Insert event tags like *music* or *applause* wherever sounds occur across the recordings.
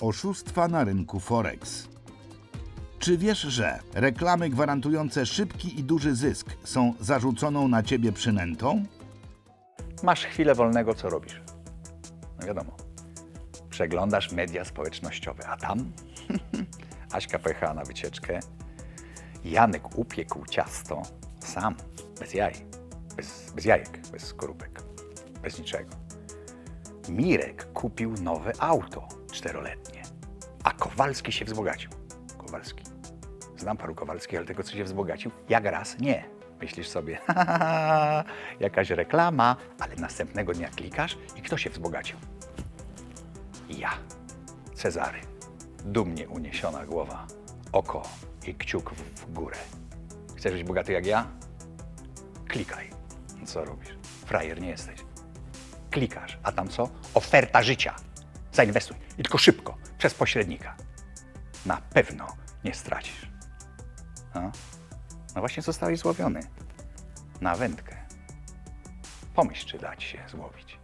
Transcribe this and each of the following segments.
oszustwa na rynku Forex. Czy wiesz, że reklamy gwarantujące szybki i duży zysk są zarzuconą na ciebie przynętą? Masz chwilę wolnego, co robisz? No wiadomo. Przeglądasz media społecznościowe, a tam *laughs* Aśka pojechała na wycieczkę, Janek upiekł ciasto sam, bez jaj, bez, bez jajek, bez skorupek, bez niczego. Mirek kupił nowe auto czteroletnie, a Kowalski się wzbogacił. Kowalski. Znam paru Kowalskich, ale tego, co się wzbogacił, jak raz nie. Myślisz sobie, *laughs* jakaś reklama, ale następnego dnia klikasz i kto się wzbogacił? Ja, Cezary. Dumnie uniesiona głowa, oko i kciuk w, górę. Chcesz być bogaty jak ja? Klikaj. Co robisz? Frajer nie jesteś. Klikasz, a tam co? Oferta życia. Zainwestuj. I tylko szybko, przez pośrednika. Na pewno nie stracisz. No, no właśnie zostałeś złowiony. Na wędkę. Pomyśl, czy dać się złowić.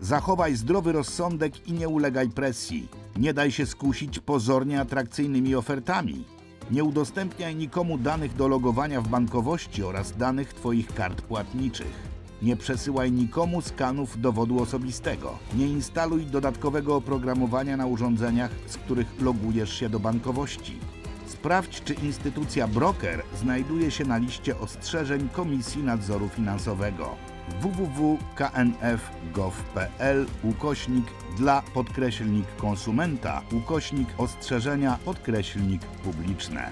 Zachowaj zdrowy rozsądek i nie ulegaj presji. Nie daj się skusić pozornie atrakcyjnymi ofertami. Nie udostępniaj nikomu danych do logowania w bankowości oraz danych Twoich kart płatniczych. Nie przesyłaj nikomu skanów dowodu osobistego. Nie instaluj dodatkowego oprogramowania na urządzeniach, z których logujesz się do bankowości. Sprawdź, czy instytucja broker znajduje się na liście ostrzeżeń Komisji Nadzoru Finansowego www.knf.gov.pl ukośnik dla podkreślnik konsumenta ukośnik ostrzeżenia podkreślnik publiczne.